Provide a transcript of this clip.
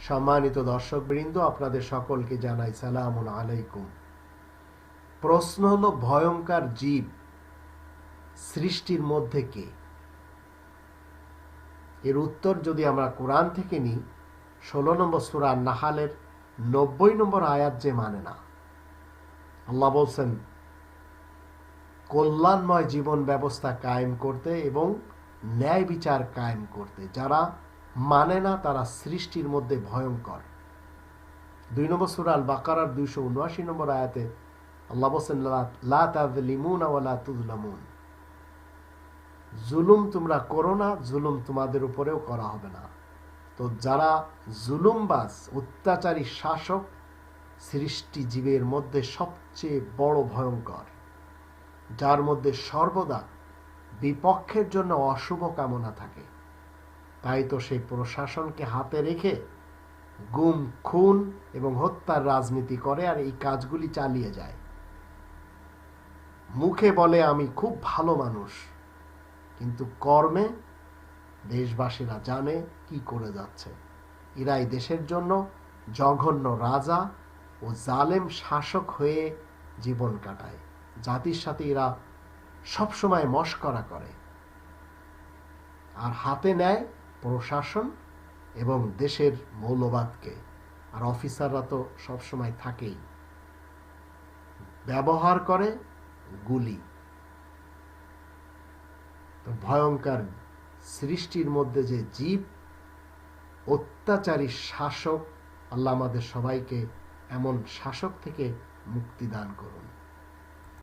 সম্মানিত দর্শকবৃন্দ, আপনাদের সকলকে জানাই সালাম আলাইকুম। প্রশ্ন হলো, ভয়ঙ্কর জীব সৃষ্টির মধ্যে কে? এর উত্তর যদি আমরা কোরআন থেকে নিই, ষোলো নম্বর সুরা নাহালের নব্বই নম্বর আয়াত যে মানে না। আল্লাহ বলছেন, কল্যাণময় জীবন ব্যবস্থা কায়েম করতে এবং ন্যায় বিচার কায়েম করতে, যারা মানে না, তারা সৃষ্টির মধ্যে ভয়ঙ্কর। দুই নম্বর সুরাল বাকারার দুইশো উনআশি নম্বর আয়াতে জুলুম তোমরা করো না, জুলুম তোমাদের উপরেও করা হবে না। তো যারা জুলুমবাজ, অত্যাচারী শাসক সৃষ্টি জীবের মধ্যে সবচেয়ে বড় ভয়ঙ্কর, যার মধ্যে সর্বদা বিপক্ষের জন্য অশুভ কামনা থাকে। তাই তো সেই প্রশাসনকে হাতে রেখে গুম, খুন এবং হত্যার রাজনীতি করে আর এই কাজগুলি চালিয়ে যায়। মুখে বলে, আমি খুব ভালো মানুষ, কিন্তু কর্মে দেশবাসীরা জানে কি করে যাচ্ছে। এরাই দেশের জন্য জঘন্য রাজা ও জালেম শাসক হয়ে জীবন কাটায়। জাতির সাথে এরা সবসময় মস্করা করে। আর হাতে নেয় প্রশাসন এবং দেশের মৌলবাদকে। আর অফিসাররা তো সবসময় থাকেই। ব্যবহার করে গুলি। তো ভয়ঙ্কর সৃষ্টির মধ্যে যে জীব, অত্যাচারী শাসক, আল্লাহ আমাদের সবাইকে এমন শাসক থেকে মুক্তি দান করুন।